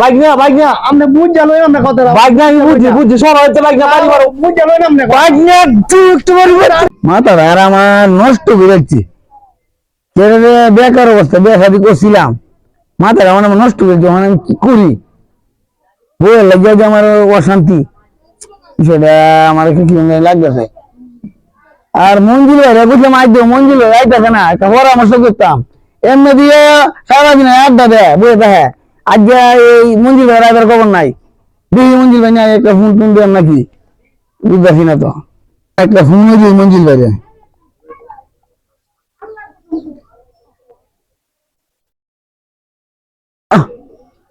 বাগনা আপনি বুঝ জানো আমরা কথা বাগনা আমি বুঝছি বুঝছি সর হচ্ছে বাগনা বাড়ি মারো বুঝ জানো আপনি বাগনা তুই একটু বাড়ি মারো মাথা আর আমার নষ্ট করে যাচ্ছে বেকার অবস্থা বিয়ে শাদি করছিলাম। মাথা আমার আমার নষ্ট করে যখন আমি কি করি? বইয়ের লাগে যে আমার অশান্তি। সেটা আমার কিছু লাগতেছে। আর মঞ্জুল বুঝলাম মঞ্জুল আইতেছে না একটা পরামর্শ করতাম। এমনি দিয়ে সারাদিন আড্ডা দেয় বই দেখে। আজকে এই মঞ্জুল ভাই রাজার খবর নাই। দেখি মঞ্জুল ভাই নাই, একটা ফোন টুন দেন নাকি? বুঝতেছি না তো। একটা ফোন দিই মঞ্জুল ভাই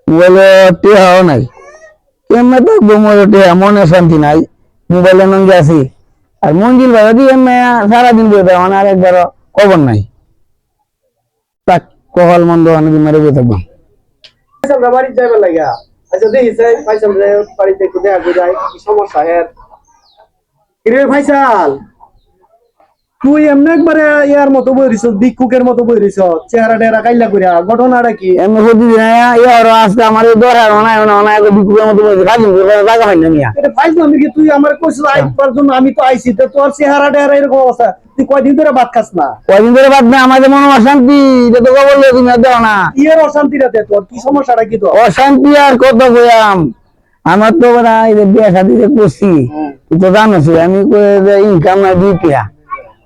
মোবাইলে টেহাও নাই। কেমনে থাকব মোবাইলে টেহা মনে শান্তি নাই। মোবাইলে নঙ্গে আছি। আর মঞ্জিল ভাই যদি এমনি সারাদিন বসে থাকে মানে আর একবার খবর নাই। তাক কহল মন্দ অনেক মেরে বসে থাকব। আমরা বাড়ি যাইবার লাগা আচ্ছা দেখি স্যার ফাইসাল রে বাড়িতে একটু দেখা করে যাই কি সমস্যা হের কিরে ফাইসাল তুই এমনি একবারে ইয়ার মতো বই রইছ ভিক্ষুকের মতো বই রইছ চেহারা টেহারা কাইলা করিয়া ঘটনাটা কি? এমনি প্রতিদিন ইয়ে ওরা আজকে আমার দরকার অনায় অনায় অনায় বিকুবের মতো বসে কাজ জায়গা হয় না মিয়া এটা ফাইজ নামি কি? তুই আমার কইছিস আইবার জন্য আমি তো আইছি তো তোর চেহারা টেহারা এরকম অবস্থা তুই কয়দিন ধরে ভাত খাস না? কয়দিন ধরে বাদ না আমাদের মনে অশান্তি এটা তো বললে তুমি দেও না। ইয়ের অশান্তি রাতে তোর কি সমস্যাটা কি তোর? অশান্তি আর কত কইয়াম আমার তো বড় এই বিয়ে শাদি করছি তুই তো জানোস আমি ইনকাম না দুই টিয়া।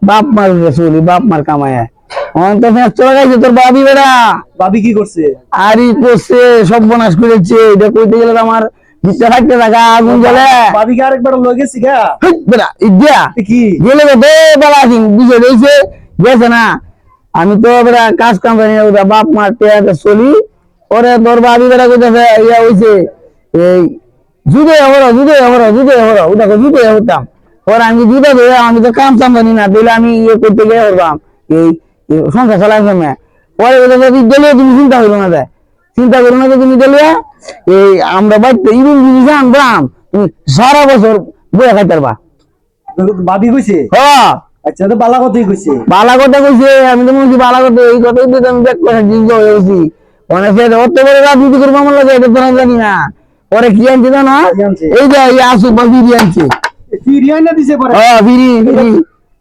বাপ মার চলি বাপ মার কামায়। অন তো চলে গেছে তোর বাবি বেড়া। ভাবি কি করছে? আরই করছে সব বনাশ করেছে এটা কইতে গেলে আমার বিচ্ছা থাকতে থাকা আগুন জ্বলে। ভাবি কি আরেকবার লয়ে গেছি গা? বেড়া ইডিয়া এ কি? গেলে বে বেলা আছিন বুঝে দিয়েছে গেছে না। আমি তো বেড়া কাজ কাম জানি না বাপ মার টেয়াতে চলি। ওরে তোর বাবি বেড়া কইতেছে ইয়া হইছে এই জুদে হরো জুদে হরো জুদে হরো ওটা জুদে হতাম। ওর আমি জুদে ধরে আমি তো কাম চাম জানি না দিলে আমি ইয়ে করতে গিয়ে হতাম এই সংসার চালাই সময় পরে গেলে তুমি চিন্তা হইল না দেয় চিন্তা করো না যে তুমি গেলে এই আমরা বাড়িতে ইরুম জিনিস আনবাম তুমি সারা বছর বয়ে খাইতে পারবা। ভাবি কইছে? হ্যাঁ। আচ্ছা তো বালা কথাই কইছে। বালা কথা কইছে আমি তো মনে বালা কথা এই কথাই তো আমি দেখ কথা জিজ্ঞাসা হয়ে গেছি। অনেকে অত বড় রাজনীতি করব আমার লাগে এটা তো আমি জানি না। পরে কি আনছে জানো? এই যে এই আসু বা বিড়ি আনছে। দিছে পরে? হ্যাঁ বিড়ি বিড়ি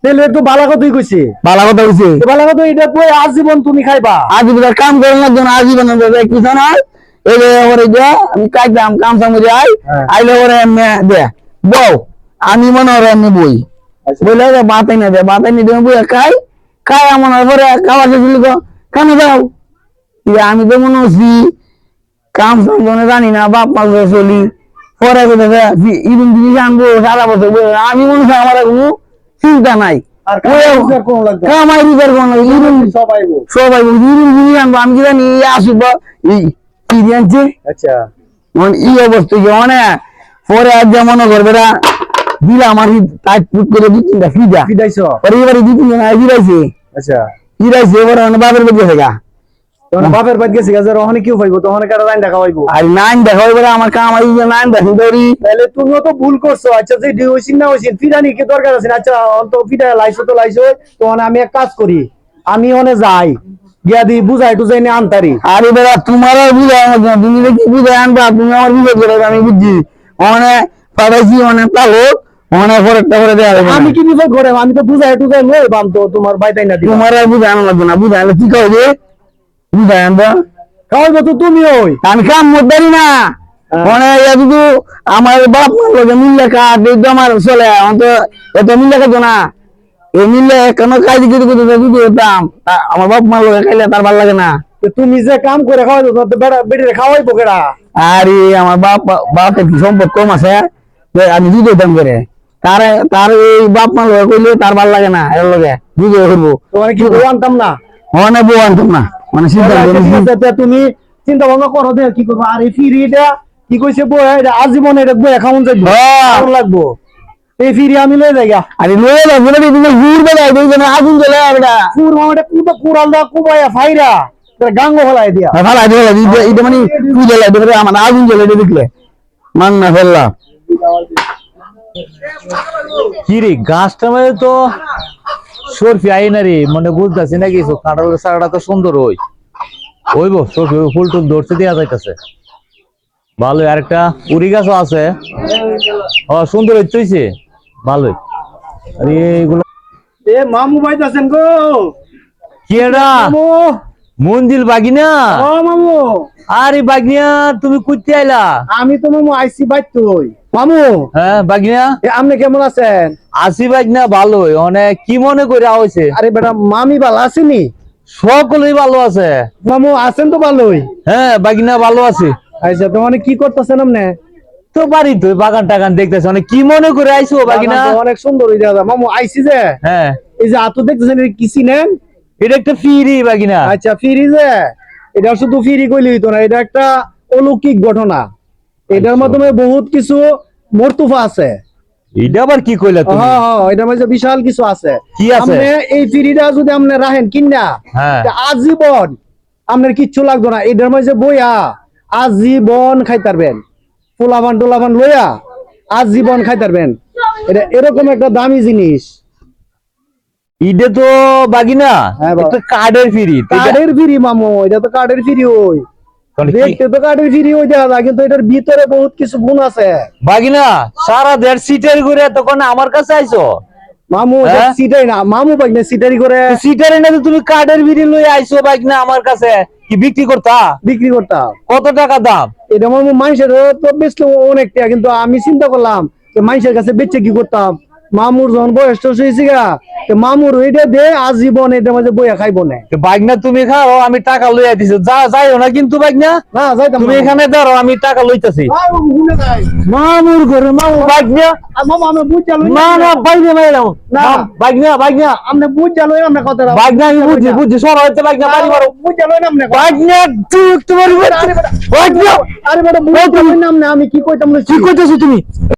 তাহলে তো বালা কথাই কইছে। বালা কথা কইছে তো বালা কথা এটা তো আজীবন তুমি খাইবা? আজীবন কাম করে না জন আজীবন কিছু না। এই যে ওরে যে আমি কাজদাম কাম যাই হ্যাঁ। আইলে ওরে এমনি দে বউ আমি মনে ওরে এমনি বই। আচ্ছা। বলে বাতাই না দে বাতাই নি দেবে খাই খাই আমার পরে খাওয়া তো কামে যাও? আমি তো মনে হচ্ছি কাম সাম জনে না বাপ মা চলি। পরে জিনিস আনব সারা বছর আমি মনে হয় আমার কোনো চিন্তা নাই। কামাই কোন সবাই সবাই জিনিস আনব। আমি কি জানি আনছে। আচ্ছা। মানে অবস্থা যে পরে আজ যেমন করবে না দিলাম আর টাইট ফুট করে দু তিনটা ফিদা। কি দাইছো পরে এবারে দু তিনজন আই ফিরাইছে আচ্ছা। ফিরাইছে এবারে মানে বাপের বেঁচে থাকা বাপের বাড়ি গেছে কি তখন কারা রাইন দেখা হইব। আর নাইন দেখা আমার কাম আই যে নাইন দেখি ধরি তাহলে তুমিও তো ভুল করছ। আচ্ছা যে ডি হইছিন না হইছিন ফিরানি কি দরকার আছে? আচ্ছা অন্ত ফিরা লাইছো তো লাইছো তখন আমি এক কাজ করি। আমি ওনে যাই গিয়া দি বুঝাই টুজাই আনতারি। আর এবারে তোমার আর জন্য। তুমি দেখি বুঝায় আনবা তুমি আমার বুঝে করে আমি বুঝছি। অনেক পাঠাইছি অনেক তালুক অনেক পরেরটা করে যাবে আমি কি বুঝাই ঘরে আমি তো বুঝাই টুজাই লই বাম তো তোমার বাইতাই না তোমার আর বুঝায় আনা লাগবে না। বুঝাইলে কি কবে যে খাওয়াইবো তো? তুমি ওই? আমি কাম না। হ্যাঁ। আমার বাপ মার লগে মিললে কাজ এই আমার চলে। এত মিললে না। এই মিললে কেন কাজ দিতে দিতে যদি হতাম আমার বাপ মার লগে খাইলে তার ভালো লাগে না। তুমি যে কাম করে খাওয়াইবো তো খাওয়াইবো কেডা? আরে আমার বাপ বাপের কি সম্পদ কম আছে? আমি দুধ করে। তার তার এই বাপ মার লগে কইলে তার ভালো লাগে না এর লগে। দুধ করব। তোমার কি বউ আনতাম না বউ আনতাম না। মানে তুমি চিন্তা ভাবনা করো দে কি করব? আর এই ফিরি এটা কি কইছে বই এটা আজীবন এটা বই খাওয়ান যাইবো হ্যাঁ। লাগবো। এই ফিরি আমি লই যাই গা। আরে লয়ে যাব না তুমি ঘুর বেলায় দুইজনে আগুন জ্বলে এটা পুর মামাটা কুড়াল দা কুবাইয়া ফাইরা। তোর গাঙ্গ ফলাই দিয়া। এটা- এটা মানে পূজা লাগে এটা আমার আগুন জ্বলে দেখলে। মান না ফেললাম কি রে গাছটা মানে তো সরফি আই না রে মানে বুঝতেছি না কিছু সারাটা তো সুন্দর হই হইব সরফি ফুল টুল ধরতে দেওয়া যাইতেছে। ভালো আর একটা উড়ি গাছও আছে। ও সুন্দর হইতেছে ভালোই। আরে এইগুলো এ মামু বাইতাছেন আছেন গো। কি এটা? মন্দির বাগিনা? ও মামু। আরে বাগনিয়া তুমি কুত্তে আইলা? আমি তো মামু আইসি বাইতই। মামু। হ্যাঁ বাগনিয়া এ আপনি কেমন আছেন? আসি বাগনা ভালোই। অনেক কি মনে করে হয়েছে আরে বেটা মামি ভালো আসেনি সকলেই ভালো আছে। মামু আছেন তো ভালোই। হ্যাঁ বাগিনা ভালো আছে। আচ্ছা তো মানে কি করতেছেন আপনি? তো বাড়ি তো বাগান টাগান দেখতেছে। অনেক কি মনে করে আইসো বাগিনা? অনেক সুন্দর হয়ে দাদা। মামু আইসি যে। হ্যাঁ। এই যে আতো দেখতেছেন কি চিনেন এটা একটা ফিরি বাগিনা। আচ্ছা ফিরি যে এটা শুধু ফিরি কইলে হইতো না এটা একটা অলৌকিক ঘটনা। এটার আচ্ছা। মাধ্যমে বহুত কিছু মর্তুফা আছে। এটা আবার কি কইলা তুমি? হ্যাঁ হ্যাঁ এটার বিশাল কিছু আছে। কি আছে? আপনি এই ফিরিটা যদি আপনি রাখেন কিনা হ্যাঁ। আজীবন আপনার কিচ্ছু লাগতো না। এটার মাঝে বইয়া আজীবন খাইতারবেন। পোলাবান টোলাবান লইয়া আজীবন খাইতারবেন। এটা এরকম একটা দামি জিনিস। এটা তো বাগিনা হ্যাঁ বাবা। কার্ডের ফিরি তো কার্ডের ফিরি মামু এটা তো কার্ডের ফিরি ওই। দেখতে তো কার্ডের ফিরি ওই দেখা যায় কিন্তু এটার ভিতরে বহুত কিছু গুণ আছে। বাগিনা সারা দেড় সিটের ঘুরে তখন আমার কাছে আইছো? মামু হ্যাঁ? সিটাই না মামু পাই না সিটারি করে সিটারে না তুমি কার্ডের ফিরি লই আইছো বাগিনা আমার কাছে কি বিক্রি করতা? বিক্রি করতা। কত টাকা দাম? এটা মামু মানুষের তো বেচলে অনেক টাকা কিন্তু আমি চিন্তা করলাম যে মানুষের কাছে বেচে কি করতাম? মামুর যখন বয়স টয়স হয়েছে গা তো মামুর ওইটা দে আজীবন এটার মাঝে বইয়া খাইবো না। তো বাগনা তুমি খাও আমি টাকা লইয়া দিছি। যা যাইও না কিন্তু বাগনা? না যাইতাম তুমি এখানে দাঁড়াও আমি টাকা লইতাছি। মামুর ঘরে মামু আর মামু আমি বুঝা লই না না বাইনা মাইলাম না। না বাগনা বাগনা। আপনি বুঝা লই আমরা কথা বাগনা আমি বুঝছি বুঝছি সর হইতে বাগনা বাড়ি মারো। বুঝা লই না আপনি বাগনা তুই একটু বাড়ি মারো। বাগনা। আরে বেটা বুঝা লই না আপনি আমি কি কইতাম কি কইতেছো তুমি?